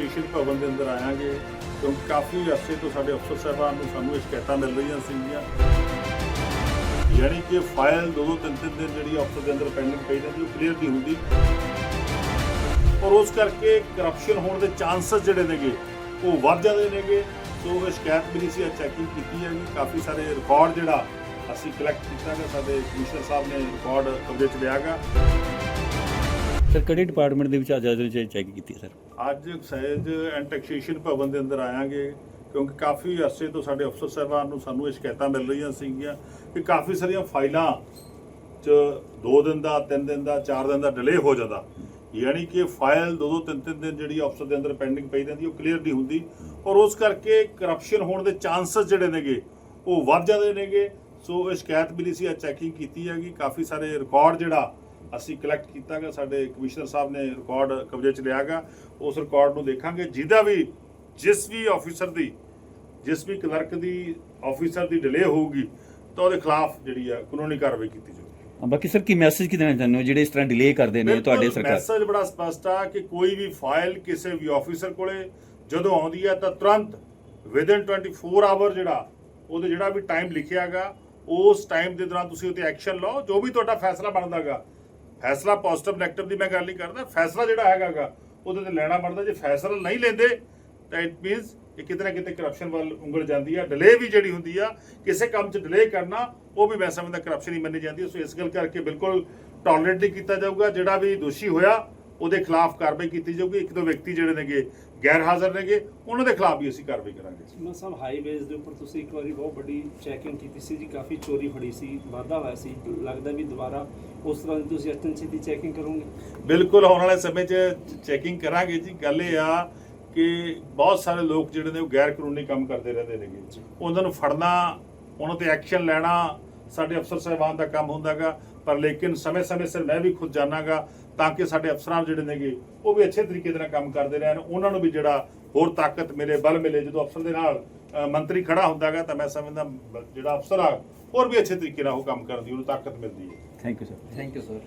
Taxation ਭਵਨ ਦੇ ਅੰਦਰ ਆਵਾਂਗੇ ਕਿਉਂਕਿ ਕਾਫੀ ਅਰਸੇ ਤੋਂ ਸਾਡੇ ਅਫਸਰ ਸਾਹਿਬਾਨ ਨੂੰ ਸਾਨੂੰ ਇਹ ਸ਼ਿਕਾਇਤਾਂ ਮਿਲ ਰਹੀਆਂ ਸੀਗੀਆਂ। ਯਾਨੀ ਕਿ ਫਾਈਲ ਦੋ ਦੋ ਤਿੰਨ ਤਿੰਨ ਦਿਨ ਜਿਹੜੀ ਅਫਸਰ ਦੇ ਅੰਦਰ ਪੈਂਡਿੰਗ ਪਈ ਰਹਿੰਦੀ, ਉਹ ਕਲੀਅਰ ਨਹੀਂ ਹੁੰਦੀ। ਔਰ ਉਸ ਕਰਕੇ ਕਰਪਸ਼ਨ ਹੋਣ ਦੇ ਚਾਂਸਸ ਜਿਹੜੇ ਨੇਗੇ, ਉਹ ਵੱਧ ਜਾਂਦੇ ਨੇਗੇ। ਸੋ ਇਹ ਸ਼ਿਕਾਇਤ ਮਿਲੀ ਸੀ ਚੈਕਿੰਗ ਕੀਤੀ ਹੈਗੀ ਕਾਫੀ ਸਾਰੇ ਰਿਕਾਰਡ ਜਿਹੜਾ ਅਸੀਂ ਕਲੈਕਟ ਕੀਤਾ ਗਾ ਸਾਡੇ ਕਮਿਸ਼ਨਰ ਸਾਹਿਬ ਨੇ ਰਿਕਾਰਡ ਕਬਜ਼ੇ 'ਚ ਲਿਆ ਗਾ ਸਰ, ਕਿਹੜੇ ਡਿਪਾਰਟਮੈਂਟ ਦੇ ਵਿੱਚ ਅੱਜ ਅੱਜ ਚੈੱਕ ਕੀਤੀ ਹੈ ਸਰ? ਅੱਜ ਸਹਿਜ ਐਂਡ ਟੈਕਸੇਸ਼ਨ ਭਵਨ ਦੇ ਅੰਦਰ ਆਵਾਂਗੇ ਕਿਉਂਕਿ ਕਾਫੀ ਅਰਸੇ ਤੋਂ ਸਾਡੇ ਅਫਸਰ ਸਾਹਿਬਾਨ ਨੂੰ ਸਾਨੂੰ ਇਹ ਸ਼ਿਕਾਇਤਾਂ ਮਿਲ ਰਹੀਆਂ ਸੀਗੀਆਂ ਕਿ ਕਾਫੀ ਸਾਰੀਆਂ ਫਾਈਲਾਂ 'ਚ 2 ਦਿਨ ਦਾ 3 ਦਿਨ ਦਾ 4 ਦਿਨ ਦਾ ਡਿਲੇ ਹੋ ਜਾਂਦਾ। ਯਾਨੀ ਕਿ ਫਾਈਲ ਦੋ ਦੋ, ਤਿੰਨ ਤਿੰਨ ਦਿਨ ਜਿਹੜੀ ਅਫਸਰ ਦੇ ਅੰਦਰ ਪੈਂਡਿੰਗ ਪਈ ਰਹਿੰਦੀ, ਉਹ ਕਲੀਅਰ ਨਹੀਂ ਹੁੰਦੀ। ਔਰ ਉਸ ਕਰਕੇ ਕਰਪਸ਼ਨ ਹੋਣ ਦੇ ਚਾਂਸਸ ਜਿਹੜੇ ਨੇਗੇ, ਉਹ ਵੱਧ ਜਾਂਦੇ ਨੇਗੇ। ਸੋ ਇਹ ਸ਼ਿਕਾਇਤ ਮਿਲੀ ਸੀ, ਅੱਜ ਚੈਕਿੰਗ ਕੀਤੀ ਹੈਗੀ। ਕਾਫੀ ਸਾਰੇ ਰਿਕਾਰਡ ਜਿਹੜਾ ਅਸੀਂ ਕਲੈਕਟ ਕੀਤਾਗਾ ਸਾਡੇ ਕਮਿਸ਼ਨਰ ਸਾਹਿਬ ਨੇ ਰਿਕਾਰਡ ਕਬਜ਼ੇ 'ਚ ਲਿਆਗਾ ਉਸ ਰਿਕਾਰਡ ਨੂੰ ਦੇਖਾਂਗੇ। ਜਿਹਦਾ ਵੀ ਜਿਸ ਵੀ ਆਫੀਸਰ ਦੀ ਜਿਸ ਵੀ ਕਲਰਕ ਦੀ ਆਫੀਸਰ ਦੀ ਡਿਲੇ ਹੋਊਗੀ ਤਾਂ ਉਹਦੇ ਖਿਲਾਫ ਜਿਹੜੀ ਆ ਕਾਨੂੰਨੀ ਕਾਰਵਾਈ ਕੀਤੀ ਜਾਊਗੀ। ਬਾਕੀ ਸਰ ਕੀ ਮੈਸੇਜ ਕੀ ਦੇਣਾ ਚਾਹੁੰਦੇ ਹੋ? ਜਿਹੜੇ ਇਸ ਤਰ੍ਹਾਂ ਡਿਲੇ ਕਰਦੇ ਨੇ ਤੁਹਾਡੇ ਸਰਕਾਰ? ਮੈਸੇਜ ਬੜਾ ਸਪਸ਼ਟ ਆ ਕਿ ਕੋਈ ਵੀ ਫਾਈਲ ਕਿਸੇ ਵੀ ਆਫੀਸਰ ਕੋਲੇ ਜਦੋਂ ਆਉਂਦੀ ਹੈ ਤਾਂ ਤੁਰੰਤ ਵਿਦਿਨ 24 ਆਵਰ ਜਿਹੜਾ ਉਹਦੇ ਜਿਹੜਾ ਵੀ ਟਾਈਮ ਲਿਖਿਆਗਾ ਉਸ ਟਾਈਮ ਦੇ ਦੌਰਾਨ ਤੁਸੀਂ ਉੱਤੇ ਐਕਸ਼ਨ ਲਓ ਜੋ ਵੀ ਤੁਹਾਡਾ ਫੈਸਲਾ ਬਣਦਾਗਾ ਫੈਸਲਾ ਪੋਜ਼ਿਟਿਵ ਨੈਗੇਟਿਵ ਦੀ ਮੈਂ ਗੱਲ ਨਹੀਂ ਕਰਦਾ, ਫੈਸਲਾ ਜਿਹੜਾ ਹੈਗਾਗਾ, ਉਹਦੇ ਤੇ ਲੈਣਾ ਬਣਦਾ, ਜੇ ਫੈਸਲਾ ਨਹੀਂ ਲੈਂਦੇ, ਤਾਂ ਇਟ ਮੀਨਸ ਕਿ ਕਿਤੇ ਨਾ ਕਿਤੇ ਕਰਪਸ਼ਨ ਵੱਲ ਉਂਗਲ ਜਾਂਦੀ ਆ ਡਿਲੇ ਵੀ ਜਿਹੜੀ ਹੁੰਦੀ ਆ, ਕਿਸੇ ਕੰਮ 'ਚ ਡਿਲੇ ਕਰਨਾ, ਉਹ ਵੀ ਮੈਂ ਸਮਝਦਾ ਕਰਪਸ਼ਨ ਹੀ ਮੰਨੀ ਜਾਂਦੀ ਸੋ ਇਸ ਗੱਲ ਕਰਕੇ ਬਿਲਕੁਲ ਟੋਲਰੇਟ ਨਹੀਂ ਕੀਤਾ ਜਾਊਗਾ, ਜਿਹੜਾ ਵੀ ਦੋਸ਼ੀ ਹੋਇਆ, ਉਹਦੇ ਖਿਲਾਫ ਕਾਰਵਾਈ ਕੀਤੀ ਜਾਊਗੀ। ਇੱਕ ਦੋ ਵਿਅਕਤੀ ਜਿਹੜੇ ਨੇਗੇ, ਗੈਰ ਹਾਜ਼ਰ ਨੇਗੇ, ਉਹਨਾਂ ਦੇ ਖਿਲਾਫ ਵੀ ਅਸੀਂ ਕਾਰਵਾਈ ਕਰਾਂਗੇ। ਮੈਂ ਸਾਹਿਬ ਹਾਈਵੇਜ਼ ਦੇ ਉੱਪਰ ਤੁਸੀਂ ਇੱਕ ਵਾਰੀ ਬਹੁਤ ਵੱਡੀ ਚੈਕਿੰਗ ਕੀਤੀ ਸੀ ਜੀ, ਕਾਫੀ ਚੋਰੀ ਫੜੀ ਸੀ, ਵਾਧਾ ਹੋਇਆ ਸੀ, ਲੱਗਦਾ ਵੀ ਦੁਬਾਰਾ ਉਸ ਤਰ੍ਹਾਂ ਦੀ ਤੁਸੀਂ ਅਟੈਂਸ਼ਨ ਦੀ ਚੈਕਿੰਗ ਕਰੋਗੇ? ਬਿਲਕੁਲ, ਆਉਣ ਵਾਲੇ ਸਮੇਂ 'ਚ ਚੈਕਿੰਗ ਕਰਾਂਗੇ ਜੀ। ਗੱਲ ਇਹ ਆ ਕਿ ਬਹੁਤ ਸਾਰੇ ਲੋਕ ਜਿਹੜੇ ਨੇ ਉਹ ਗੈਰ ਕਾਨੂੰਨੀ ਕੰਮ ਕਰਦੇ ਰਹਿੰਦੇ ਨੇਗੇ। ਉਹਨਾਂ ਨੂੰ ਫੜਨਾ, ਉਹਨਾਂ ਤੇ ਐਕਸ਼ਨ ਲੈਣਾ ਸਾਡੇ ਅਫਸਰ ਸਾਹਿਬਾਨ ਦਾ ਕੰਮ ਹੁੰਦਾਗਾ ਪਰ ਲੇਕਿਨ ਸਮੇਂ-ਸਮੇਂ ਸਿਰ ਮੈਂ ਵੀ ਖੁਦ ਜਾਣਾਗਾ ਤਾਂ ਕਿ ਸਾਡੇ ਅਫਸਰਾਂ ਜਿਹੜੇ ਨੇਗੇ ਉਹ ਵੀ ਅੱਛੇ ਤਰੀਕੇ ਦੇ ਨਾਲ ਕੰਮ ਕਰਦੇ ਰਹਿਣ। ਉਹਨਾਂ ਨੂੰ ਵੀ ਜਿਹੜਾ ਹੋਰ ਤਾਕਤ ਮਿਲੇ ਬਲ ਮਿਲੇ। ਜਦੋਂ ਅਫਸਰ ਦੇ ਨਾਲ ਮੰਤਰੀ ਖੜਾ ਹੁੰਦਾਗਾ ਤਾਂ ਮੈਂ ਸਮਝਦਾ ਜਿਹੜਾ ਅਫਸਰ ਆ ਹੋਰ ਵੀ ਅੱਛੇ ਤਰੀਕੇ ਨਾਲ ਉਹ ਕੰਮ ਕਰਨ ਦੀ ਉਹਨੂੰ ਤਾਕਤ ਮਿਲਦੀ ਹੈ। Thank you sir thank you sir